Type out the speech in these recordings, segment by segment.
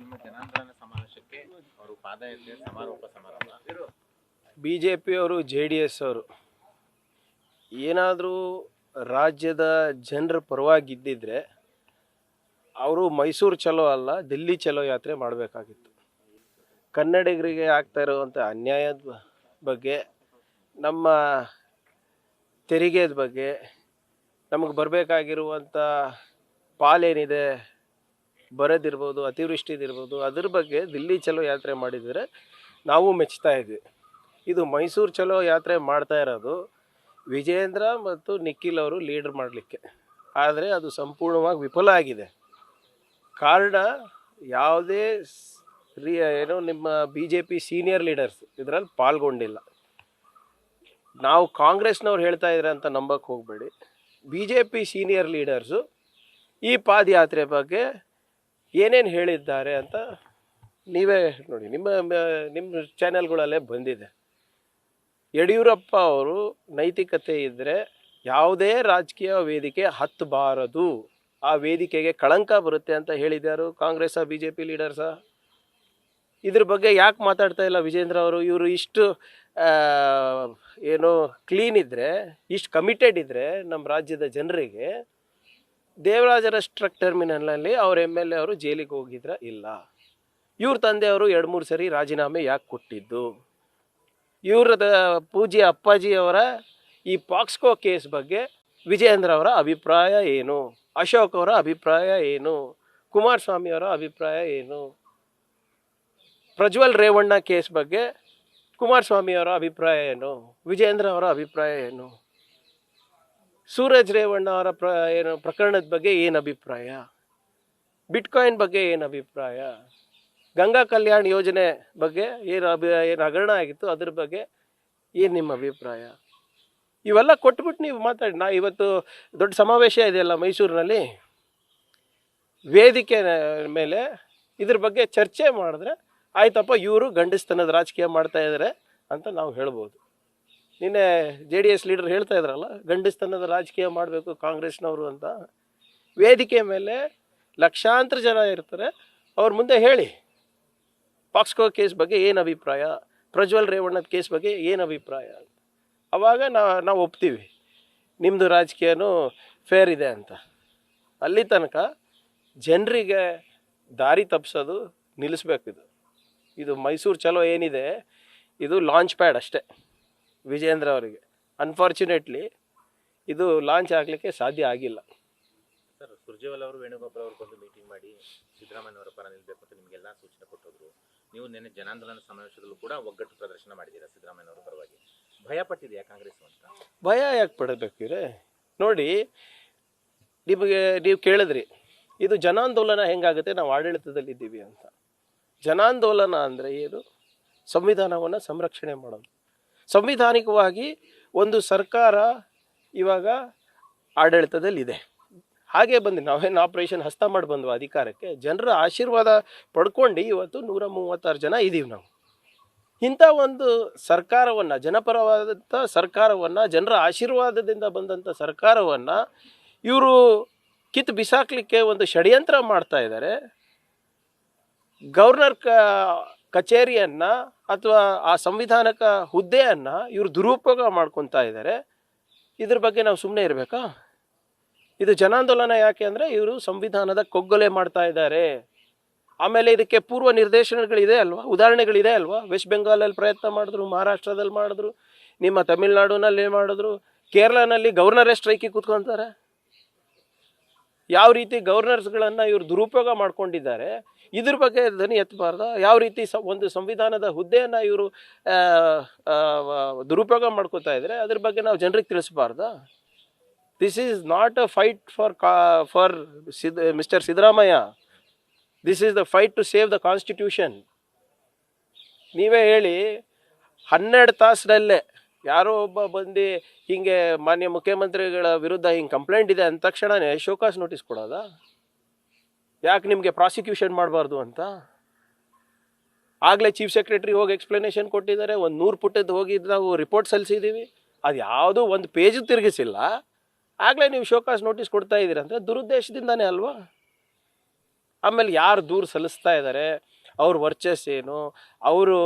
ನಿಮ್ಮ ಜನಾಂದೋಲನ ಸಮಾವೇಶಕ್ಕೆ ಅವರು ಪಾದಯಾತ್ರೆ ಸಮಾರೋಪ ಸಮಾರಂಭ. ಬಿ ಜೆ ಪಿಯವರು ಜೆ ಡಿ ಎಸ್ ಅವರು, ಏನಾದರೂ ರಾಜ್ಯದ ಜನರ ಪರವಾಗಿ ಇದ್ದಿದ್ರೆ ಅವರು ಮೈಸೂರು ಚಲೋ ಅಲ್ಲ, ದಿಲ್ಲಿ ಚಲೋ ಯಾತ್ರೆ ಮಾಡಬೇಕಾಗಿತ್ತು. ಕನ್ನಡಿಗರಿಗೆ ಆಗ್ತಾ ಇರುವಂಥ ಅನ್ಯಾಯದ ಬಗ್ಗೆ, ನಮ್ಮ ತೆರಿಗೆದ ಬಗ್ಗೆ, ನಮಗೆ ಬರಬೇಕಾಗಿರುವಂಥ ಪಾಲೇನಿದೆ ಬರದಿರ್ಬೋದು, ಅತಿವೃಷ್ಟಿದಿರ್ಬೋದು, ಅದ್ರ ಬಗ್ಗೆ ದಿಲ್ಲಿ ಚಲೋ ಯಾತ್ರೆ ಮಾಡಿದರೆ ನಾವು ಮೆಚ್ತಾ ಇದ್ವಿ. ಇದು ಮೈಸೂರು ಚಲೋ ಯಾತ್ರೆ ಮಾಡ್ತಾ ಇರೋದು ವಿಜೇಂದ್ರ ಮತ್ತು ನಿಖಿಲ್ ಅವರು ಲೀಡರ್ ಮಾಡಲಿಕ್ಕೆ. ಆದರೆ ಅದು ಸಂಪೂರ್ಣವಾಗಿ ವಿಫಲ ಆಗಿದೆ. ಕಾರಣ ಯಾವುದೇ ರೀ, ಏನೋ ನಿಮ್ಮ B J P senior leaders ಇದರಲ್ಲಿ ಪಾಲ್ಗೊಂಡಿಲ್ಲ. ನಾವು ಕಾಂಗ್ರೆಸ್ನವ್ರು ಹೇಳ್ತಾ ಇದ್ದಾರೆ ಅಂತ ನಂಬಕ್ಕೆ ಹೋಗಬೇಡಿ. B J P senior leaders ಈ ಪಾದಯಾತ್ರೆ ಬಗ್ಗೆ ಏನೇನು ಹೇಳಿದ್ದಾರೆ ಅಂತ ನೀವೇ ನೋಡಿ. ನಿಮ್ಮ ನಿಮ್ಮ ಚಾನೆಲ್ಗಳಲ್ಲೇ ಬಂದಿದೆ. ಯಡಿಯೂರಪ್ಪ ಅವರು ನೈತಿಕತೆ ಇದ್ದರೆ ಯಾವುದೇ ರಾಜಕೀಯ ವೇದಿಕೆ ಹತ್ತಬಾರದು. ಆ ವೇದಿಕೆಗೆ ಕಳಂಕ ಬರುತ್ತೆ ಅಂತ ಹೇಳಿದ್ಯಾರು ಕಾಂಗ್ರೆಸ್ಸ ಬಿ ಜೆ ಪಿ ಲೀಡರ್ಸ ಇದ್ರ ಬಗ್ಗೆ ಯಾಕೆ ಮಾತಾಡ್ತಾ ಇಲ್ಲ ವಿಜೇಂದ್ರ ಅವರು? ಇವರು ಇಷ್ಟು ಏನು ಕ್ಲೀನ್ ಇದ್ದರೆ ಇಷ್ಟು ಕಮಿಟೆಡ್ ಇದ್ದರೆ ನಮ್ಮ ರಾಜ್ಯದ ಜನರಿಗೆ ದೇವರಾಜರ ಸ್ಟ್ರಕ್ ಟರ್ಮಿನಲ್ನಲ್ಲಿ ಅವ್ರ ಎಂ ಎಲ್ ಎ ಅವರು ಜೈಲಿಗೆ ಹೋಗಿದ್ರ? ಇಲ್ಲ. ಇವ್ರ ತಂದೆಯವರು ಎರಡು ಮೂರು ಸರಿ ರಾಜೀನಾಮೆ ಯಾಕೆ ಕೊಟ್ಟಿದ್ದು? ಇವರದ ಪೂಜೆ ಅಪ್ಪಾಜಿಯವರ ಈ ಪಾಕ್ಸ್ಕೋ ಕೇಸ್ ಬಗ್ಗೆ ವಿಜಯೇಂದ್ರ ಅವರ ಅಭಿಪ್ರಾಯ ಏನು? ಅಶೋಕ್ ಅವರ ಅಭಿಪ್ರಾಯ ಏನು? ಕುಮಾರಸ್ವಾಮಿ ಅವರ ಅಭಿಪ್ರಾಯ ಏನು? ಪ್ರಜ್ವಲ್ ರೇವಣ್ಣ ಕೇಸ್ ಬಗ್ಗೆ ಕುಮಾರಸ್ವಾಮಿ ಅವರ ಅಭಿಪ್ರಾಯ ಏನು? ವಿಜಯೇಂದ್ರ ಅವರ ಅಭಿಪ್ರಾಯ ಏನು? ಸೂರಜ್ ರೇವಣ್ಣ ಅವರ ಪ್ರ, ಏನು, ಪ್ರಕರಣದ ಬಗ್ಗೆ ಏನು ಅಭಿಪ್ರಾಯ? ಬಿಟ್ಕಾಯಿನ್ ಬಗ್ಗೆ ಏನು ಅಭಿಪ್ರಾಯ? ಗಂಗಾ ಕಲ್ಯಾಣ್ ಯೋಜನೆ ಬಗ್ಗೆ ಏನು ಅಭಿ, ಏನು ಹಗರಣ ಆಗಿತ್ತು, ಅದ್ರ ಬಗ್ಗೆ ಏನು ನಿಮ್ಮ ಅಭಿಪ್ರಾಯ? ಇವೆಲ್ಲ ಕೊಟ್ಬಿಟ್ಟು ನೀವು ಮಾತಾಡಿ. ನಾ ಇವತ್ತು ದೊಡ್ಡ ಸಮಾವೇಶ ಇದೆಯಲ್ಲ ಮೈಸೂರಿನಲ್ಲಿ? ವೇದಿಕೆ ಮೇಲೆ ಇದ್ರ ಬಗ್ಗೆ ಚರ್ಚೆ ಮಾಡಿದ್ರೆ, ಆಯ್ತಪ್ಪ, ಇವರು ಗಂಡಸ್ತನದ ರಾಜಕೀಯ ಮಾಡ್ತಾ ಇದ್ದಾರೆ ಅಂತ ನಾವು ಹೇಳ್ಬೋದು. ನಿನ್ನೆ ಜೆ ಡಿ ಎಸ್ ಲೀಡರ್ ಹೇಳ್ತಾ ಇದ್ರಲ್ಲ, ಗಂಡಸ್ತನದ ರಾಜಕೀಯ ಮಾಡಬೇಕು ಕಾಂಗ್ರೆಸ್ನವರು ಅಂತ. ವೇದಿಕೆ ಮೇಲೆ ಲಕ್ಷಾಂತರ ಜನ ಇರ್ತಾರೆ. ಅವ್ರ ಮುಂದೆ ಹೇಳಿ. ಪಾಕ್ಸ್ಕೋ ಕೇಸ್ ಬಗ್ಗೆ ಏನು ಅಭಿಪ್ರಾಯ? ಪ್ರಜ್ವಲ್ ರೇವಣ್ಣದ ಕೇಸ್ ಬಗ್ಗೆ ಏನು ಅಭಿಪ್ರಾಯ ಅವಾಗ ನಾವು ನಾವು ಒಪ್ತೀವಿ. ನಿಮ್ಮದು ರಾಜಕೀಯನೂ ಫೇರ್ ಇದೆ ಅಂತ. ಅಲ್ಲಿ ತನಕ ಜನರಿಗೆ ದಾರಿ ತಪ್ಪಿಸೋದು ನಿಲ್ಲಿಸ್ಬೇಕು ಇದು. ಇದು ಮೈಸೂರು ಚಲೋ ಏನಿದೆ, ಇದು ಲಾಂಚ್ ಪ್ಯಾಡ್ ಅಷ್ಟೇ. ವಿಜೇಂದ್ರ ಅವರಿಗೆ. ಅನ್ಫಾರ್ಚುನೇಟ್ಲಿ ಇದು ಲಾಂಚ್ ಆಗಲಿಕ್ಕೆ ಸಾಧ್ಯ ಆಗಿಲ್ಲ. ಸರ್ ಸುರ್ಜೇವಾಲ್ ಅವರು ವೇಣುಗೋಪಾಲ್ ಅವರು ಬಂದು ಮೀಟಿಂಗ್ ಮಾಡಿ ಸಿದ್ದರಾಮಯ್ಯ ಅವರ ಪರ ನಿಲ್ಲಬೇಕು ಅಂತ ನಿಮಗೆಲ್ಲ ಸೂಚನೆ ಕೊಟ್ಟೋದ್ರು. ನೀವು ನಿನ್ನೆ ಜನಾಂದೋಲನ ಸಮಾವೇಶದಲ್ಲೂ ಕೂಡ ಒಗ್ಗಟ್ಟು ಪ್ರದರ್ಶನ ಮಾಡಿದ್ದೀರಾ ಸಿದ್ದರಾಮಯ್ಯ ಅವರ ಪರವಾಗಿ? ಭಯ ಪಟ್ಟಿದೆಯಾ ಕಾಂಗ್ರೆಸ್ ಅಂತ? ಭಯ ಯಾಕೆ ಪಡಬೇಕು ಇವ್ರೆ ನೋಡಿ ನಿಮಗೆ ನೀವು ಕೇಳಿದ್ರಿ ಇದು ಜನಾಂದೋಲನ ಹೆಂಗಾಗುತ್ತೆ ನಾವು ಆಡಳಿತದಲ್ಲಿದ್ದೀವಿ ಅಂತ. ಜನಾಂದೋಲನ ಅಂದರೆ ಏನು? ಸಂವಿಧಾನವನ್ನು ಸಂರಕ್ಷಣೆ ಮಾಡೋದು. ಸಂವಿಧಾನಿಕವಾಗಿ ಒಂದು ಸರ್ಕಾರ ಇವಾಗ ಆಡಳಿತದಲ್ಲಿದೆ. ಹಾಗೆ ಬಂದು ನಾವೇನು ಆಪರೇಷನ್ ಹಸ್ತ ಮಾಡಿ ಬಂದ್ವು ಅಧಿಕಾರಕ್ಕೆ, ಜನರ ಆಶೀರ್ವಾದ ಪಡ್ಕೊಂಡು ಇವತ್ತು ನೂರ ಮೂವತ್ತಾರು ಜನ ಇದ್ದೀವಿ ನಾವು. ಇಂಥ ಒಂದು ಸರ್ಕಾರವನ್ನು, ಜನಪರವಾದಂಥ ಸರ್ಕಾರವನ್ನು, ಜನರ ಆಶೀರ್ವಾದದಿಂದ ಬಂದಂಥ ಸರ್ಕಾರವನ್ನು ಇವರು ಕಿತ್ತು ಬಿಸಾಕಲಿಕ್ಕೆ ಒಂದು ಷಡ್ಯಂತ್ರ ಮಾಡ್ತಾ ಇದ್ದಾರೆ ಗವರ್ನರ್ ಕಚೇರಿಯನ್ನು ಅಥವಾ ಆ ಸಂವಿಧಾನಕ ಹುದ್ದೆಯನ್ನು ಇವರು ದುರುಪಯೋಗ ಮಾಡ್ಕೊತಾ ಇದ್ದಾರೆ ಇದ್ರ ಬಗ್ಗೆ ನಾವು ಸುಮ್ಮನೆ ಇರಬೇಕಾ? ಇದು ಜನಾಂದೋಲನ ಯಾಕೆ ಅಂದರೆ ಇವರು ಸಂವಿಧಾನದ ಕೊಗ್ಗೊಲೆ ಮಾಡ್ತಾ ಇದ್ದಾರೆ ಆಮೇಲೆ ಇದಕ್ಕೆ ಪೂರ್ವ ನಿರ್ದೇಶನಗಳಿದೆ ಅಲ್ವಾ? ಉದಾಹರಣೆಗಳಿದೆ ಅಲ್ವಾ? ವೆಸ್ಟ್ ಬೆಂಗಾಲಲ್ಲಿ ಪ್ರಯತ್ನ ಮಾಡಿದ್ರು, ಮಹಾರಾಷ್ಟ್ರದಲ್ಲಿ ಮಾಡಿದ್ರು, ನಿಮ್ಮ ತಮಿಳ್ನಾಡಿನಲ್ಲಿ ಮಾಡಿದ್ರು, ಕೇರಳನಲ್ಲಿ ಗವರ್ನರೇ ಸ್ಟ್ರೈಕಿಗೆ ಕೂತ್ಕೊತಾರೆ. ಯಾವ ರೀತಿ ಗವರ್ನರ್ಸ್ಗಳನ್ನು ಇವರು ದುರುಪಯೋಗ ಮಾಡ್ಕೊಂಡಿದ್ದಾರೆ ಇದ್ರ ಬಗ್ಗೆ ಧ್ವನಿ ಎತ್ತಬಾರ್ದ. ಯಾವ ರೀತಿ ಸ, ಒಂದು ಸಂವಿಧಾನದ ಹುದ್ದೆಯನ್ನು ಇವರು ದುರುಪಯೋಗ ಮಾಡ್ಕೋತಾ ಇದ್ದಾರೆ ಅದ್ರ ಬಗ್ಗೆ ನಾವು ಜನರಿಗೆ ತಿಳಿಸ್ಬಾರ್ದಾ? This is not a fight for ಕಾ for Sid mister Siddaramaiah. This is the fight to save the constitution ನೀವೇ ಹೇಳಿ, ಹನ್ನೆರಡು ತಾಸಿನಲ್ಲೇ ಯಾರೋ ಒಬ್ಬ ಬಂದು ಹಿಂಗೆ ಮಾನ್ಯ ಮುಖ್ಯಮಂತ್ರಿಗಳ ವಿರುದ್ಧ ಹಿಂಗೆ ಕಂಪ್ಲೇಂಟ್ ಇದೆ ಅಂದ ತಕ್ಷಣವೇ ಶೋಕಾಸ್ ನೋಟಿಸ್ ಕೊಡೋದಾ? ಯಾಕೆ ನಿಮಗೆ ಪ್ರಾಸಿಕ್ಯೂಷನ್ ಮಾಡಬಾರ್ದು ಅಂತ? ಆಗಲೇ ಚೀಫ್ ಸೆಕ್ರೆಟರಿ ಹೋಗಿ ಎಕ್ಸ್ಪ್ಲನೇಷನ್ ಕೊಟ್ಟಿದ್ದಾರೆ, ಒಂದು ನೂರು ಪುಟದ್ದು ಹೋಗಿ ನಾವು ರಿಪೋರ್ಟ್ ಸಲ್ಲಿಸಿದ್ದೀವಿ ಅದು ಯಾವುದೂ ಒಂದು ಪೇಜ್ ತಿರುಗಿಸಿಲ್ಲ. ಆಗಲೇ ನೀವು ಶೋಕಾಸ್ ನೋಟಿಸ್ ಕೊಡ್ತಾ ಇದ್ದೀರಾ ಅಂದರೆ ದುರುದ್ದೇಶದಿಂದಾನೇ ಅಲ್ವಾ? ಆಮೇಲೆ ಯಾರು ದೂರು ಸಲ್ಲಿಸ್ತಾ ಇದ್ದಾರೆ ಅವ್ರ ವರ್ಚಸ್ ಏನು? ಅವರು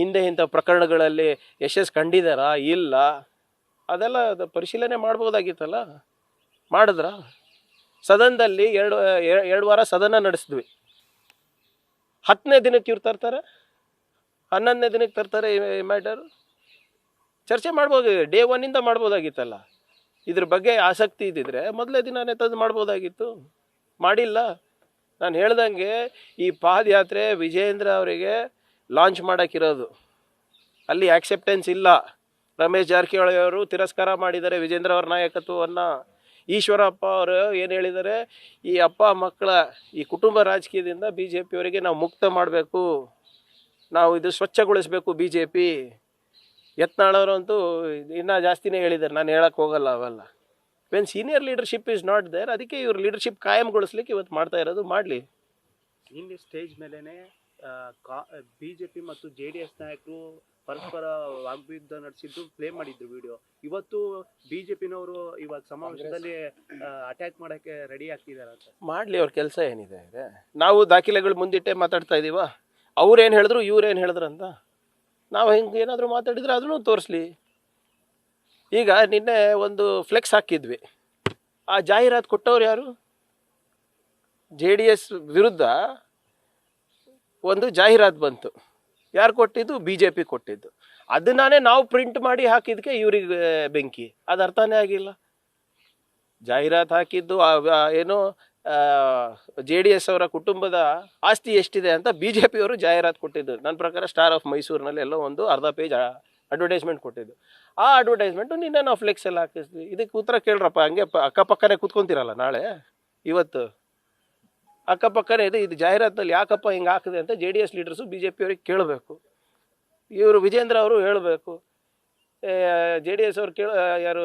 ಹಿಂದೆ ಇಂಥ ಪ್ರಕರಣಗಳಲ್ಲಿ ಯಶಸ್ಸು ಕಂಡಿದ್ದಾರಾ ಇಲ್ಲ. ಅದೆಲ್ಲ ಅದು ಪರಿಶೀಲನೆ ಮಾಡ್ಬೋದಾಗಿತ್ತಲ್ಲ? ಮಾಡಿದ್ರ? ಸದನದಲ್ಲಿ ಎರಡು ಎರಡು ವಾರ ಸದನ ನಡೆಸಿದ್ವಿ. ಹತ್ತನೇ ದಿನಕ್ಕೆ ಇವ್ರು ತರ್ತಾರೆ, ಹನ್ನೊಂದನೇ ದಿನಕ್ಕೆ ತರ್ತಾರೆ ಈ ಮ್ಯಾಟರ್ ಚರ್ಚೆ ಮಾಡ್ಬೋದು ಡೇ ಒನ್ನಿಂದ ಮಾಡ್ಬೋದಾಗಿತ್ತಲ್ಲ. ಇದ್ರ ಬಗ್ಗೆ ಆಸಕ್ತಿ ಇದ್ದಿದ್ರೆ ಮೊದಲೇ ದಿನನೇ ತಂದು ಮಾಡ್ಬೋದಾಗಿತ್ತು. ಮಾಡಿಲ್ಲ. ನಾನು ಹೇಳ್ದಂಗೆ ಈ ಪಾದಯಾತ್ರೆ ವಿಜೇಂದ್ರ ಅವರಿಗೆ ಲಾಂಚ್ ಮಾಡೋಕ್ಕಿರೋದು. ಅಲ್ಲಿ ಆಕ್ಸೆಪ್ಟೆನ್ಸ್ ಇಲ್ಲ. ರಮೇಶ್ ಜಾರಕಿಹೊಳಿ ಅವರು ತಿರಸ್ಕಾರ ಮಾಡಿದ್ದಾರೆ ವಿಜೇಂದ್ರ ಅವರ ನಾಯಕತ್ವವನ್ನು. ಈಶ್ವರಪ್ಪ ಅವರು ಏನು ಹೇಳಿದ್ದಾರೆ, ಈ ಅಪ್ಪ ಮಕ್ಕಳ ಈ ಕುಟುಂಬ ರಾಜಕೀಯದಿಂದ ಬಿ ಜೆ ಪಿಯವರಿಗೆ ನಾವು ಮುಕ್ತ ಮಾಡಬೇಕು, ನಾವು ಇದು ಸ್ವಚ್ಛಗೊಳಿಸಬೇಕು ಬಿ ಜೆ ಪಿ ಯತ್ನಾಳವರಂತೂ ಇನ್ನೂ ಜಾಸ್ತಿನೇ ಹೇಳಿದ್ದಾರೆ, ನಾನು ಹೇಳಕ್ಕೆ ಹೋಗಲ್ಲ ಅವೆಲ್ಲ. When senior leadership is not there ಅದಕ್ಕೆ ಇವ್ರ ಲೀಡರ್ಶಿಪ್ ಕಾಯಂಗೊಳಿಸ್ಲಿಕ್ಕೆ ಇವತ್ತು ಮಾಡ್ತಾ ಇರೋದು, ಮಾಡಲಿ. ಇಲ್ಲಿ ಸ್ಟೇಜ್ ಕಾ ಬಿ ಜೆ ಪಿ ಮತ್ತು ಜೆ ಡಿ ಎಸ್ ನಾಯಕರು ಪರಸ್ಪರ ವಾಗ್ಯುದ್ಧ ನಡೆಸಿದ್ದು ಪ್ಲೇ ಮಾಡಿದ್ರು ವಿಡಿಯೋ ಇವತ್ತು ಬಿಜೆಪಿನವರು ಇವಾಗ ಸಮಾವೇಶದಲ್ಲಿ ಅಟ್ಯಾಕ್ ಮಾಡಕ್ಕೆ ರೆಡಿ ಆಗ್ತಿದ್ದಾರೆ ಅಂತ. ಮಾಡಲಿ ಅವ್ರ ಕೆಲಸ ಏನಿದೆ ನಾವು ದಾಖಲೆಗಳು ಮುಂದಿಟ್ಟೆ ಮಾತಾಡ್ತಾ ಇದೀವ? ಅವ್ರೇನು ಹೇಳಿದ್ರು ಇವ್ರೇನು ಹೇಳಿದ್ರು ಅಂತ? ನಾವು ಹಿಂಗೆ ಏನಾದರೂ ಮಾತಾಡಿದ್ರೆ ಅದನ್ನು ತೋರಿಸ್ಲಿ. ಈಗ ನಿನ್ನೆ ಒಂದು ಫ್ಲೆಕ್ಸ್ ಹಾಕಿದ್ವಿ. ಆ ಜಾಹೀರಾತು ಕೊಟ್ಟವ್ರು ಯಾರು? ಜೆ ಡಿ ಎಸ್ ವಿರುದ್ಧ ಒಂದು ಜಾಹೀರಾತು ಬಂತು. ಯಾರು ಕೊಟ್ಟಿದ್ದು? ಬಿ ಜೆ ಪಿ ಕೊಟ್ಟಿದ್ದು. ಅದನ್ನೇ ನಾವು ಪ್ರಿಂಟ್ ಮಾಡಿ ಹಾಕಿದ್ಕೆ ಇವ್ರಿಗೆ ಬೆಂಕಿ. ಅದು ಅರ್ಥನೇ ಆಗಿಲ್ಲ. ಜಾಹೀರಾತು ಹಾಕಿದ್ದು ಏನು ಜೆ ಡಿ ಎಸ್ ಅವರ ಕುಟುಂಬದ ಆಸ್ತಿ ಎಷ್ಟಿದೆ ಅಂತ ಬಿ ಜೆ ಪಿಯವರು ಜಾಹೀರಾತು ಕೊಟ್ಟಿದ್ದು. ನನ್ನ ಪ್ರಕಾರ ಸ್ಟಾರ್ ಆಫ್ ಮೈಸೂರಿನಲ್ಲಿ ಎಲ್ಲೋ ಒಂದು ಅರ್ಧ ಪೇಜ್ ಅಡ್ವರ್ಟೈಸ್ಮೆಂಟ್ ಕೊಟ್ಟಿದ್ದು. ಆ ಅಡ್ವರ್ಟೈಸ್ಮೆಂಟು ನಿನ್ನೆ ನಾವು ಫ್ಲೆಕ್ಸ್ ಎಲ್ಲ ಹಾಕಿಸ್ತೀವಿ ಇದಕ್ಕೆ ಉತ್ತರ ಕೇಳ್ರಪ್ಪ, ಹಂಗೆ ಅಕ್ಕಪಕ್ಕನೇ ಕೂತ್ಕೊಂತೀರಲ್ಲ ನಾಳೆ? ಇವತ್ತು. ಅಕ್ಕಪಕ್ಕನೇ ಇದೆ. ಇದು ಜಾಹೀರಾತಿನಲ್ಲಿ ಯಾಕಪ್ಪ ಹಿಂಗೆ ಹಾಕಿದೆ ಅಂತ J D S leaders B J ಪಿಯವ್ರಿಗೆ ಕೇಳಬೇಕು. ಇವರು ವಿಜೇಂದ್ರ ಅವರು ಹೇಳಬೇಕು. ಜೆ ಡಿ ಎಸ್ ಅವ್ರು ಕೇಳ ಯಾರು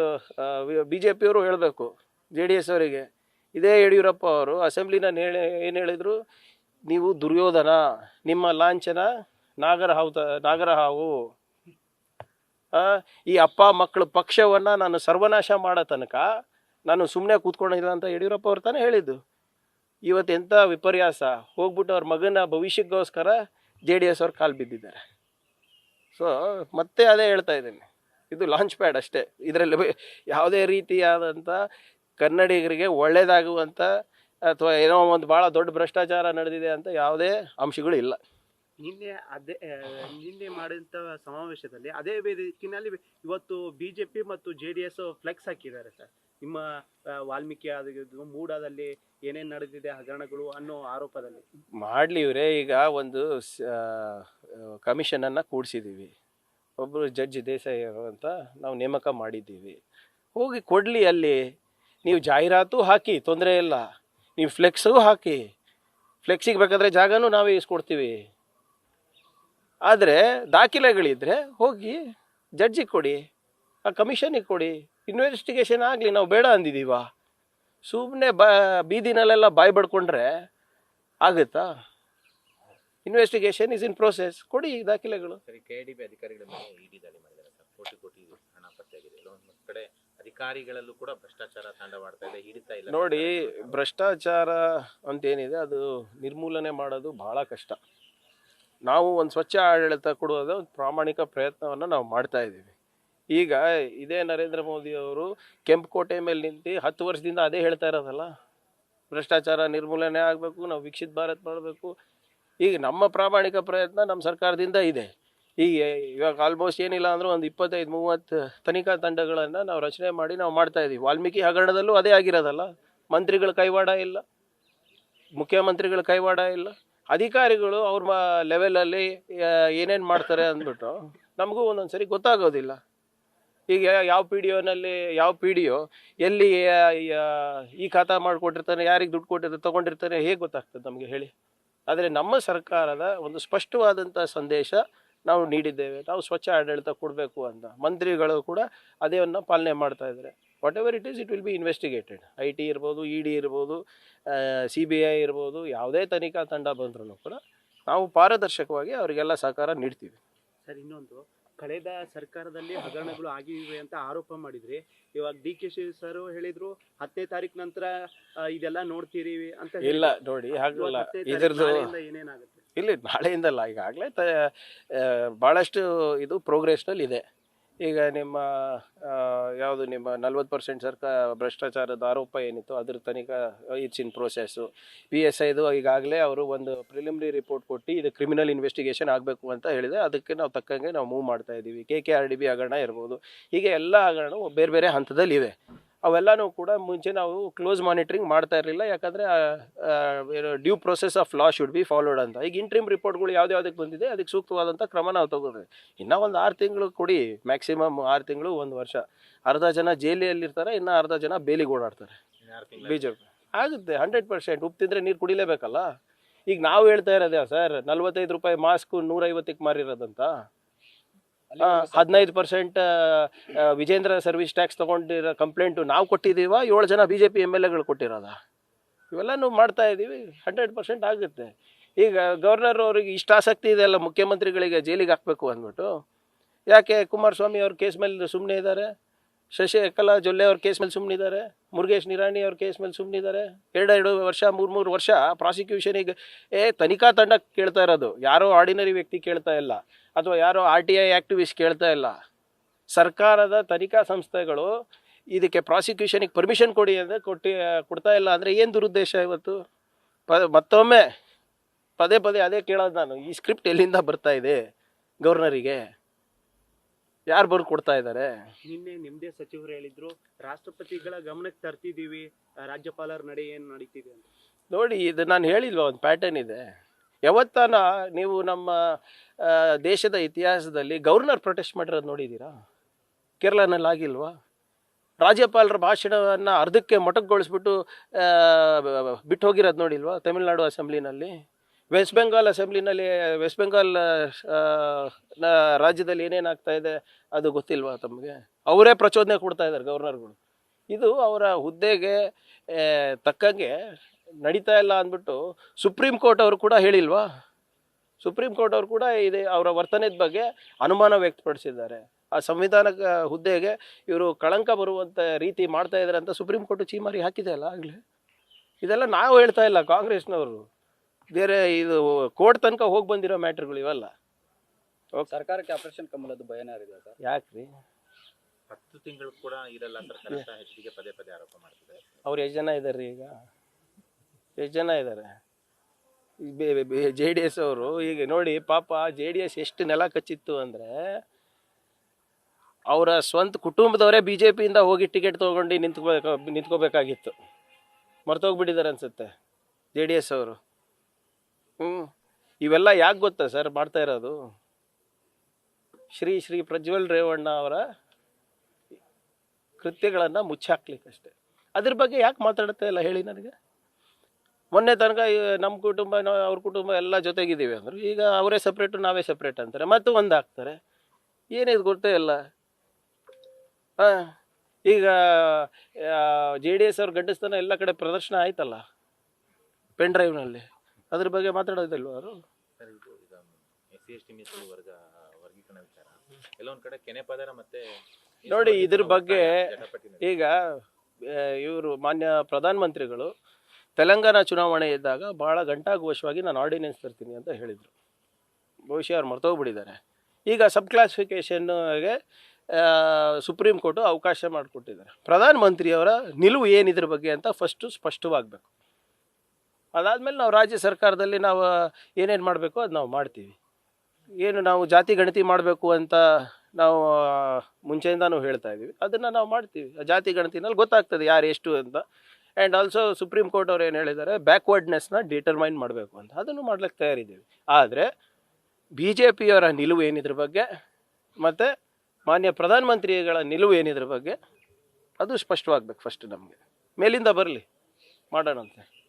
ಬಿ ಜೆ ಪಿಯವರು ಹೇಳಬೇಕು ಜೆ ಡಿ ಎಸ್ ಅವರಿಗೆ. ಇದೇ ಯಡಿಯೂರಪ್ಪ ಅವರು ಅಸೆಂಬ್ಲಿನ ಏನು ಹೇಳಿದರು? ನೀವು ದುರ್ಯೋಧನ, ನಿಮ್ಮ ಲಾಂಛನ ನಾಗರ ಹಾವು ತ ನಾಗರ ಹಾವು ಈ ಅಪ್ಪ ಮಕ್ಕಳ ಪಕ್ಷವನ್ನು ನಾನು ಸರ್ವನಾಶ ಮಾಡೋ ತನಕ ನಾನು ಸುಮ್ಮನೆ ಕೂತ್ಕೊಂಡಿಲ್ಲ ಅಂತ ಯಡಿಯೂರಪ್ಪ ಅವ್ರು ತಾನೇ ಹೇಳಿದ್ದು. ಇವತ್ತು ಎಂಥ ವಿಪರ್ಯಾಸ? ಹೋಗ್ಬಿಟ್ಟು ಅವ್ರ ಮಗನ ಭವಿಷ್ಯಕ್ಕೋಸ್ಕರ ಜೆ ಡಿ ಎಸ್ ಅವ್ರು ಕಾಲು ಬಿದ್ದಿದ್ದಾರೆ. ಸೊ ಮತ್ತೆ ಅದೇ ಹೇಳ್ತಾ ಇದ್ದೀನಿ. ಇದು ಲಾಂಚ್ ಪ್ಯಾಡ್ ಅಷ್ಟೇ. ಇದರಲ್ಲಿ ಯಾವುದೇ ರೀತಿಯಾದಂಥ ಕನ್ನಡಿಗರಿಗೆ ಒಳ್ಳೆಯದಾಗುವಂಥ ಅಥವಾ ಏನೋ ಒಂದು ಭಾಳ ದೊಡ್ಡ ಭ್ರಷ್ಟಾಚಾರ ನಡೆದಿದೆ ಅಂತ ಯಾವುದೇ ಅಂಶಗಳು ಇಲ್ಲ. ನಿನ್ನೆ ಅದೇ ನಿನ್ನೆ ಮಾಡಿದಂಥ ಸಮಾವೇಶದಲ್ಲಿ ಅದೇ ವೇದಿಕಿನಲ್ಲಿ ಇವತ್ತು ಬಿ ಜೆ ಪಿ ಮತ್ತು ಜೆ ಡಿ ಎಸ್ ಫ್ಲೆಕ್ಸ್ ಹಾಕಿದ್ದಾರೆ ಸರ್. ನಿಮ್ಮ ವಾಲ್ಮೀಕಿ ಆಗಿರ್ಬೋದು ಮೂಡಾದಲ್ಲಿ ಏನೇನು ನಡೆದಿದೆ, ಹಗರಣಗಳು ಅನ್ನೋ ಆರೋಪದಲ್ಲಿ? ಮಾಡಲಿ ಇವರೇ, ಈಗ ಒಂದು ಕಮಿಷನನ್ನು ಕೂಡಿಸಿದ್ದೀವಿ ಒಬ್ಬರು ಜಡ್ಜ್ ದೇಸಾಯಿ ಅಂತ ನಾವು ನೇಮಕ ಮಾಡಿದ್ದೀವಿ. ಹೋಗಿ ಕೊಡಲಿ ಅಲ್ಲಿ. ನೀವು ಜಾಹೀರಾತು ಹಾಕಿ, ತೊಂದರೆ ಇಲ್ಲ. ನೀವು ಫ್ಲೆಕ್ಸು ಹಾಕಿ. ಫ್ಲೆಕ್ಸಿಗೆ ಬೇಕಾದರೆ ಜಾಗನೂ ನಾವೇ ಇಸ್ಕೊಡ್ತೀವಿ. ಆದರೆ ದಾಖಲೆಗಳಿದ್ದರೆ ಹೋಗಿ ಜಡ್ಜಿಗೆ ಕೊಡಿ, ಆ ಕಮಿಷನಿಗೆ ಕೊಡಿ. ಇನ್ವೆಸ್ಟಿಗೇಷನ್ ಆಗಲಿ ನಾವು ಬೇಡ ಅಂದಿದ್ದೀವ ಸುಮ್ಮನೆ ಬ ಬೀದಿನಲ್ಲೆಲ್ಲ ಬಾಯಿ ಬಡ್ಕೊಂಡ್ರೆ ಆಗುತ್ತಾ? ಇನ್ವೆಸ್ಟಿಗೇಷನ್ ಇಸ್ ಇನ್ ಪ್ರೋಸೆಸ್ ಕೊಡಿ ದಾಖಲೆಗಳು. ಸರಿ ಅಧಿಕಾರಿಗಳ ಮೇಲೆ ಇಡಿ ದಾಳಿ ಮಾಡಿದ್ದಾರೆ ಸರ್. ಕೋಟಿ ಕೋಟಿ ಹಣ ಪತ್ತೆಯಾಗಿದೆ. ಕಡೆ ಅಧಿಕಾರಿಗಳಲ್ಲೂ ಕೂಡ ಭ್ರಷ್ಟಾಚಾರ ತಾಂಡವಾಡ್ತಾ ಇದೆ ಹಿಡಿತಾ ಇಲ್ಲ. ನೋಡಿ ಭ್ರಷ್ಟಾಚಾರ ಅಂತೇನಿದೆ ಅದು ನಿರ್ಮೂಲನೆ ಮಾಡೋದು ಬಹಳ ಕಷ್ಟ. ನಾವು ಒಂದು ಸ್ವಚ್ಛ ಆಡಳಿತ ಕೊಡುವುದು ಒಂದು ಪ್ರಾಮಾಣಿಕ ಪ್ರಯತ್ನವನ್ನು ನಾವು ಮಾಡ್ತಾ ಇದ್ದೀವಿ. ಈಗ ಇದೇ ನರೇಂದ್ರ ಮೋದಿ ಅವರು ಕೆಂಪುಕೋಟೆ ಮೇಲೆ ನಿಂತು ಹತ್ತು ವರ್ಷದಿಂದ ಅದೇ ಹೇಳ್ತಾ ಇರೋದಲ್ಲ? ಭ್ರಷ್ಟಾಚಾರ ನಿರ್ಮೂಲನೆ ಆಗಬೇಕು, ನಾವು ವಿಕಸಿತ್ ಭಾರತ್ ಮಾಡಬೇಕು. ಈಗ ನಮ್ಮ ಪ್ರಾಮಾಣಿಕ ಪ್ರಯತ್ನ ನಮ್ಮ ಸರ್ಕಾರದಿಂದ ಇದೆ. ಈಗ ಇವಾಗ ಆಲ್ಮೋಸ್ಟ್ ಏನಿಲ್ಲ ಅಂದರೂ ಒಂದು ಇಪ್ಪತ್ತೈದು, ಮೂವತ್ತು ತನಿಖಾ ತಂಡಗಳನ್ನು ನಾವು ರಚನೆ ಮಾಡಿ ನಾವು ಮಾಡ್ತಾ ಇದ್ದೀವಿ ವಾಲ್ಮೀಕಿ ಹಗರಣದಲ್ಲೂ ಅದೇ ಆಗಿರೋದಲ್ಲ? ಮಂತ್ರಿಗಳ ಕೈವಾಡ ಇಲ್ಲ. ಮುಖ್ಯಮಂತ್ರಿಗಳ ಕೈವಾಡ ಇಲ್ಲ. ಅಧಿಕಾರಿಗಳು ಅವ್ರ ಲೆವೆಲಲ್ಲಿ ಏನೇನು ಮಾಡ್ತಾರೆ ಅಂದ್ಬಿಟ್ಟು ನಮಗೂ ಒಂದೊಂದು ಸರಿ ಗೊತ್ತಾಗೋದಿಲ್ಲ. ಈಗ ಯಾವ ಪಿ ಡಿ ಒನಲ್ಲಿ ಯಾವ ಪಿ ಡಿ ಒ ಎಲ್ಲಿ ಈ ಖಾತಾ ಮಾಡಿಕೊಟ್ಟಿರ್ತಾನೆ, ಯಾರಿಗೆ ದುಡ್ಡು ಕೊಟ್ಟಿರ್ತಾರೆ ತೊಗೊಂಡಿರ್ತಾನೆ, ಹೇಗೆ ಗೊತ್ತಾಗ್ತದೆ ನಮಗೆ ಹೇಳಿ. ಆದರೆ ನಮ್ಮ ಸರ್ಕಾರದ ಒಂದು ಸ್ಪಷ್ಟವಾದಂಥ ಸಂದೇಶ ನಾವು ನೀಡಿದ್ದೇವೆ. ನಾವು ಸ್ವಚ್ಛ ಆಡಳಿತ ಕೊಡಬೇಕು ಅಂತ. ಮಂತ್ರಿಗಳು ಕೂಡ ಅದೇವನ್ನು ಪಾಲನೆ ಮಾಡ್ತಾ ಇದ್ದಾರೆ. Whatever it is it will be investigated I T ಇರ್ಬೋದು ಇ ಡಿ ಇರ್ಬೋದು ಸಿ ಬಿ ಐ ಇರ್ಬೋದು, ಯಾವುದೇ ತನಿಖಾ ತಂಡ ಬಂದ್ರೂ ಕೂಡ ನಾವು ಪಾರದರ್ಶಕವಾಗಿ ಅವರಿಗೆಲ್ಲ ಸಹಕಾರ ನೀಡ್ತೀವಿ. ಸರ್, ಇನ್ನೊಂದು ಕಳೆದ ಸರ್ಕಾರದಲ್ಲಿ ಹಗರಣಗಳು ಆಗಿವೆ ಅಂತ ಆರೋಪ ಮಾಡಿದ್ರಿ ಇವಾಗ ಡಿ ಕೆ ಶಿ ಸರ್ ಹೇಳಿದ್ರು ಹತ್ತನೇ ತಾರೀಕು ನಂತರ ಇದೆಲ್ಲ ನೋಡ್ತೀರಿ ಅಂತ. ಇಲ್ಲ ನೋಡಿ ಹಾಗಲ್ಲ. ಇದ್ರದ್ದು ಏನೇನಾಗುತ್ತೆ? ಇಲ್ಲಿ ನಾಳೆಯಿಂದಲ್ಲ ಈಗಾಗಲೇ ಭಾಳಷ್ಟು ಇದು ಪ್ರೋಗ್ರೆಸ್ನಲ್ಲಿ ಇದೆ ಈಗ ನಿಮ್ಮ ಯಾವುದು ನಿಮ್ಮ ನಲ್ವತ್ತು ಪರ್ಸೆಂಟ್ ಸರ್ಕಾರ ಭ್ರಷ್ಟಾಚಾರದ ಆರೋಪ ಏನಿತ್ತು, ಅದ್ರ ತನಿಖಾ it's in process P S ಐದು ಈಗಾಗಲೇ ಅವರು ಒಂದು ಪ್ರಿಲಿಮಿನರಿ ರಿಪೋರ್ಟ್ ಕೊಟ್ಟು, ಇದು ಕ್ರಿಮಿನಲ್ ಇನ್ವೆಸ್ಟಿಗೇಷನ್ ಆಗಬೇಕು ಅಂತ ಹೇಳಿದೆ. ಅದಕ್ಕೆ ನಾವು ತಕ್ಕಂಗೆ ನಾವು ಮೂವ್ ಮಾಡ್ತಾ ಇದ್ದೀವಿ K K R D B ಹಗರಣ ಇರ್ಬೋದು. ಹೀಗೆ ಎಲ್ಲ ಹಗರಣವು ಬೇರೆ ಬೇರೆ ಹಂತದಲ್ಲಿ ಇವೆ ಅವೆಲ್ಲನೂ ಕೂಡ ಮುಂಚೆ ನಾವು ಕ್ಲೋಸ್ ಮಾನಿಟ್ರಿಂಗ್ ಮಾಡ್ತಾ ಇರಲಿಲ್ಲ. ಯಾಕಂದರೆ due process of law should be followed ಅಂತ. ಈಗ ಇಂಟ್ರೀಮ್ ರಿಪೋರ್ಟ್ಗಳು ಯಾವ್ದಾವ್ದಕ್ಕೆ ಬಂದಿದೆ, ಅದಕ್ಕೆ ಸೂಕ್ತವಾದಂಥ ಕ್ರಮ ನಾವು ತಗೋತೀವಿ ಇನ್ನೂ ಒಂದು ಆರು ತಿಂಗಳು ಕೊಡಿ ಮ್ಯಾಕ್ಸಿಮಮ್ ಆರು ತಿಂಗಳು, ಒಂದು ವರ್ಷ. ಅರ್ಧ ಜನ ಜೈಲಿಯಲ್ಲಿರ್ತಾರೆ, ಇನ್ನೂ ಅರ್ಧ ಜನ ಬೇಲಿಗೆ ಓಡಾಡ್ತಾರೆ. ಬಿ ಜೆ ಆಗುತ್ತೆ ಹಂಡ್ರೆಡ್ ಪರ್ಸೆಂಟ್ ಉಪ್ಪು ತಿಂದರೆ ನೀರು ಕುಡಿಲೇಬೇಕಲ್ಲ? ಈಗ ನಾವು ಹೇಳ್ತಾ ಇರೋದೇ ಸರ್? ನಲ್ವತ್ತೈದು ರೂಪಾಯಿ ಮಾಸ್ಕು ನೂರೈವತ್ತಕ್ಕೆ ಮಾರಿರೋದಂತ. ಹದಿನೈದು ಪರ್ಸೆಂಟ್ ವಿಜೇಂದ್ರ ಸರ್ವಿಸ್ ಟ್ಯಾಕ್ಸ್ ತಗೊಂಡಿರೋ ಕಂಪ್ಲೇಂಟು ನಾವು ಕೊಟ್ಟಿದ್ದೀವ, ಏಳು ಜನ B J P M L ಎಗಳು ಕೊಟ್ಟಿರೋದ? ಇವೆಲ್ಲನೂ ಮಾಡ್ತಾ ಇದ್ದೀವಿ, ಹಂಡ್ರೆಡ್ ಪರ್ಸೆಂಟ್ ಆಗುತ್ತೆ. ಈಗ ಗವರ್ನರ್ ಅವರಿಗೆ ಇಷ್ಟ ಆಸಕ್ತಿ ಇದೆ ಅಲ್ಲ, ಮುಖ್ಯಮಂತ್ರಿಗಳಿಗೆ ಜೈಲಿಗೆ ಹಾಕಬೇಕು ಅಂದ್ಬಿಟ್ಟು. ಯಾಕೆ ಕುಮಾರಸ್ವಾಮಿ ಅವ್ರ ಕೇಸ್ ಮೇಲೆ ಸುಮ್ಮನೆ ಇದ್ದಾರೆ? ಶಶಿಕಲಾ ಜೊಲ್ಲೆ ಅವ್ರ ಕೇಸ್ ಮೇಲೆ ಸುಮ್ಮನಿದ್ದಾರೆ ಮುರುಗೇಶ್ ನಿರಾಣಿ ಅವ್ರ ಕೇಸ್ ಮೇಲೆ ಸುಮ್ಮನಿದ್ದಾರೆ ಎರಡೆರಡು ವರ್ಷ, ಮೂರು ಮೂರು ವರ್ಷ ಪ್ರಾಸಿಕ್ಯೂಷನಿಗೆ ಏ, ತನಿಖಾ ತಂಡ ಕೇಳ್ತಾ ಇರೋದು. ಯಾರೋ ಆರ್ಡಿನರಿ ವ್ಯಕ್ತಿ ಕೇಳ್ತಾ ಇಲ್ಲ. ಅಥವಾ ಯಾರೋ ಆರ್ ಟಿ ಐ ಆ್ಯಕ್ಟಿವಿಸ್ಟ್ ಕೇಳ್ತಾ ಇಲ್ಲ. ಸರ್ಕಾರದ ತನಿಖಾ ಸಂಸ್ಥೆಗಳು ಇದಕ್ಕೆ ಪ್ರಾಸಿಕ್ಯೂಷನಿಗೆ ಪರ್ಮಿಷನ್ ಕೊಡಿ ಅಂದರೆ ಕೊಟ್ಟು ಕೊಡ್ತಾ ಇಲ್ಲ. ಅಂದರೆ ಏನು ದುರುದ್ದೇಶ ಇವತ್ತು? ಪ ಮತ್ತೊಮ್ಮೆ ಪದೇ ಪದೇ ಅದೇ ಕೇಳೋದು ನಾನು. ಈ ಸ್ಕ್ರಿಪ್ಟ್ ಎಲ್ಲಿಂದ ಬರ್ತಾ ಇದೆ ಗವರ್ನರಿಗೆ ಯಾರು ಬರ್ದು ಕೊಡ್ತಾ ಇದ್ದಾರೆ? ನಿನ್ನೆ ನಿಮ್ಮದೇ ಸಚಿವರು ಹೇಳಿದ್ರು ರಾಷ್ಟ್ರಪತಿಗಳ ಗಮನಕ್ಕೆ ತರ್ತಿದ್ದೀವಿ ರಾಜ್ಯಪಾಲರ ನಡೆ ಏನು ನಡೀತಿದೆ ಅಂತ. ನೋಡಿ ಇದು ನಾನು ಹೇಳಿಲ್ವ ಒಂದು ಪ್ಯಾಟರ್ನ್ ಇದೆ. ಯಾವತ್ತಾನ ನೀವು ನಮ್ಮ ದೇಶದ ಇತಿಹಾಸದಲ್ಲಿ ಗವರ್ನರ್ ಪ್ರೊಟೆಸ್ಟ್ ಮಾಡಿರೋದು ನೋಡಿದ್ದೀರಾ? ಕೇರಳನಲ್ಲಿ ಆಗಿಲ್ವಾ? ರಾಜ್ಯಪಾಲರ ಭಾಷಣವನ್ನು ಅರ್ಧಕ್ಕೆ ಮೊಟಕ್ಗೊಳಿಸ್ಬಿಟ್ಟು ಬಿಟ್ಟು ಹೋಗಿರೋದು ನೋಡಿಲ್ವಾ ತಮಿಳುನಾಡು ಅಸೆಂಬ್ಲಿನಲ್ಲಿ? ವೆಸ್ಟ್ ಬೆಂಗಾಲ್ ಅಸೆಂಬ್ಲಿನಲ್ಲಿ, ವೆಸ್ಟ್ ಬೆಂಗಾಲ್ ರಾಜ್ಯದಲ್ಲಿ ಏನೇನಾಗ್ತಾ ಇದೆ ಅದು ಗೊತ್ತಿಲ್ವಾ ತಮಗೆ? ಅವರೇ ಪ್ರಚೋದನೆ ಕೊಡ್ತಾ ಇದ್ದಾರೆ ಗವರ್ನರ್ಗಳು. ಇದು ಅವರ ಹುದ್ದೆಗೆ ತಕ್ಕಂಗೆ ನಡೀತಾ ಇಲ್ಲ ಅಂದ್ಬಿಟ್ಟು ಸುಪ್ರೀಂ ಕೋರ್ಟ್ ಅವರು ಕೂಡ ಹೇಳಿಲ್ವಾ? ಸುಪ್ರೀಂ ಕೋರ್ಟ್ ಅವರು ಕೂಡ ಇದೆ ಅವರ ವರ್ತನೆದ ಬಗ್ಗೆ ಅನುಮಾನ ವ್ಯಕ್ತಪಡಿಸಿದ್ದಾರೆ. ಆ ಸಂವಿಧಾನ ಹುದ್ದೆಗೆ ಇವರು ಕಳಂಕ ಬರುವಂಥ ರೀತಿ ಮಾಡ್ತಾ ಇದ್ದಾರೆ ಅಂತ ಸುಪ್ರೀಂ ಕೋರ್ಟ್ ಚೀಮಾರಿ ಹಾಕಿದೆ ಅಲ್ಲ ಆಗಲೇ? ಇದೆಲ್ಲ ನಾವು ಹೇಳ್ತಾ ಇಲ್ಲ ಕಾಂಗ್ರೆಸ್ನವರು. ಬೇರೆ ಇದು ಕೋರ್ಟ್ ತನಕ ಹೋಗಿ ಬಂದಿರೋ ಮ್ಯಾಟ್ರ್ಗಳು ಇವೆಲ್ಲ. ಸರ್ಕಾರಕ್ಕೆ ಆಪರೇಷನ್ ಕಮಲದ್ದು ಭಯನೇ ಸರ್. ಯಾಕ್ರಿ? ಹತ್ತು ತಿಂಗಳು ಕೂಡ ಇರಲ್ಲ ಸರ್ಕಾರ ಡಿಗೆ ಪದೇ ಪದೇ ಆರೋಪ ಮಾಡ್ತಿದೆ. ಅವ್ರು ಎಷ್ಟು ಜನ ಇದ್ದಾರೆ ಈಗ? ಎಷ್ಟು ಜನ ಇದ್ದಾರೆ ಜೆ ಡಿ ಎಸ್ ಅವರು, ಈಗ ನೋಡಿ ಪಾಪ ಜೆ ಡಿ ಎಸ್ ಎಷ್ಟು ನೆಲ ಕಚ್ಚಿತ್ತು ಅಂದರೆ ಅವರ ಸ್ವಂತ ಕುಟುಂಬದವರೇ ಬಿ ಜೆ ಪಿಯಿಂದ ಹೋಗಿ ಟಿಕೆಟ್ ತೊಗೊಂಡು ನಿಂತ್ಕೋಬೇಕು ನಿಂತ್ಕೋಬೇಕಾಗಿತ್ತು ಮರ್ತೋಗ್ಬಿಟ್ಟಿದ್ದಾರೆ ಅನ್ಸುತ್ತೆ ಜೆ ಡಿ ಎಸ್ ಅವರು. ಹ್ಞೂ ಇವೆಲ್ಲ ಯಾಕೆ ಗೊತ್ತಾ ಸರ್ ಮಾಡ್ತಾ ಇರೋದು? ಶ್ರೀ ಶ್ರೀ ಪ್ರಜ್ವಲ್ ರೇವಣ್ಣ ಅವರ ಕೃತ್ಯಗಳನ್ನು ಮುಚ್ಚಾಕ್ಲಿಕ್ಕಷ್ಟೆ. ಅದ್ರ ಬಗ್ಗೆ ಯಾಕೆ ಮಾತಾಡ್ತಾ ಇಲ್ಲ ಹೇಳಿ ನನಗೆ. ಮೊನ್ನೆ ತನಕ ನಮ್ಮ ಕುಟುಂಬ ನಾವು ಅವ್ರ ಕುಟುಂಬ ಎಲ್ಲ ಜೊತೆಗಿದ್ದೀವಿ ಅಂದರು. ಈಗ ಅವರೇ ಸಪ್ರೇಟು ನಾವೇ ಸಪ್ರೇಟ್ ಅಂತಾರೆ. ಮತ್ತೆ ಒಂದು ಹಾಕ್ತಾರೆ ಏನಿದು ಗೊತ್ತೇ ಇಲ್ಲ. ಹಾಂ ಈಗ ಜೆ ಡಿ ಎಸ್ ಅವ್ರ ಗಂಡಸ್ತನ ಎಲ್ಲ ಕಡೆ ಪ್ರದರ್ಶನ ಆಯ್ತಲ್ಲ? ಪೆನ್ ಡ್ರೈವ್ನಲ್ಲಿ ಅದ್ರ ಬಗ್ಗೆ ಮಾತಾಡೋದಿಲ್ಲ ಅವರು? ನೋಡಿ, ಇದ್ರ ಬಗ್ಗೆ ಈಗ ಇವರು ಮಾನ್ಯ ಪ್ರಧಾನಮಂತ್ರಿಗಳು ತೆಲಂಗಾಣ ಚುನಾವಣೆ ಇದ್ದಾಗ ಭಾಳ ಗಂಟಾಘೋಷವಾಗಿ ನಾನು ಆರ್ಡಿನೆನ್ಸ್ ತರ್ತೀನಿ ಅಂತ ಹೇಳಿದರು. ಬಹುಶಃ ಅವ್ರು ಮರ್ತೋಗ್ಬಿಟ್ಟಿದ್ದಾರೆ. ಈಗ ಸಬ್ ಕ್ಲಾಸಿಫಿಕೇಷನ್ಗೆ ಸುಪ್ರೀಂ ಕೋರ್ಟು ಅವಕಾಶ ಮಾಡಿಕೊಟ್ಟಿದ್ದಾರೆ. ಪ್ರಧಾನಮಂತ್ರಿಯವರ ನಿಲುವು ಏನಿದ್ರ ಬಗ್ಗೆ ಅಂತ ಫಸ್ಟು ಸ್ಪಷ್ಟವಾಗಬೇಕು. ಅದಾದಮೇಲೆ ನಾವು ರಾಜ್ಯ ಸರ್ಕಾರದಲ್ಲಿ ನಾವು ಏನೇನು ಮಾಡಬೇಕು ಅದು ನಾವು ಮಾಡ್ತೀವಿ. ಏನು ನಾವು ಜಾತಿ ಗಣತಿ ಮಾಡಬೇಕು ಅಂತ ನಾವು ಮುಂಚೆಯಿಂದ ಹೇಳ್ತಾ ಇದ್ದೀವಿ ಅದನ್ನು ನಾವು ಮಾಡ್ತೀವಿ. ಜಾತಿ ಗಣತಿನಲ್ಲಿ ಗೊತ್ತಾಗ್ತದೆ ಯಾರು ಎಷ್ಟು ಅಂತ. ಆ್ಯಂಡ್ ಆಲ್ಸೋ ಸುಪ್ರೀಂ ಕೋರ್ಟ್ ಅವ್ರು ಏನು ಹೇಳಿದ್ದಾರೆ? ಬ್ಯಾಕ್ವರ್ಡ್ನೆಸ್ನ ಡಿಟರ್ಮೈನ್ ಮಾಡಬೇಕು ಅಂತ. ಅದನ್ನು ಮಾಡ್ಲಿಕ್ಕೆ ತಯಾರಿದ್ದೀವಿ. ಆದರೆ ಬಿ ಜೆ ಪಿಯವರ ನಿಲುವು ಏನಿದ್ರ ಬಗ್ಗೆ ಮತ್ತು ಮಾನ್ಯ ಪ್ರಧಾನಮಂತ್ರಿಗಳ ನಿಲುವು ಏನಿದ್ರ ಬಗ್ಗೆ ಅದು ಸ್ಪಷ್ಟವಾಗಬೇಕು ಫಸ್ಟ್ ನಮಗೆ. ಮೇಲಿಂದ ಬರಲಿ. ಮಾಡೋಣಂತೆ.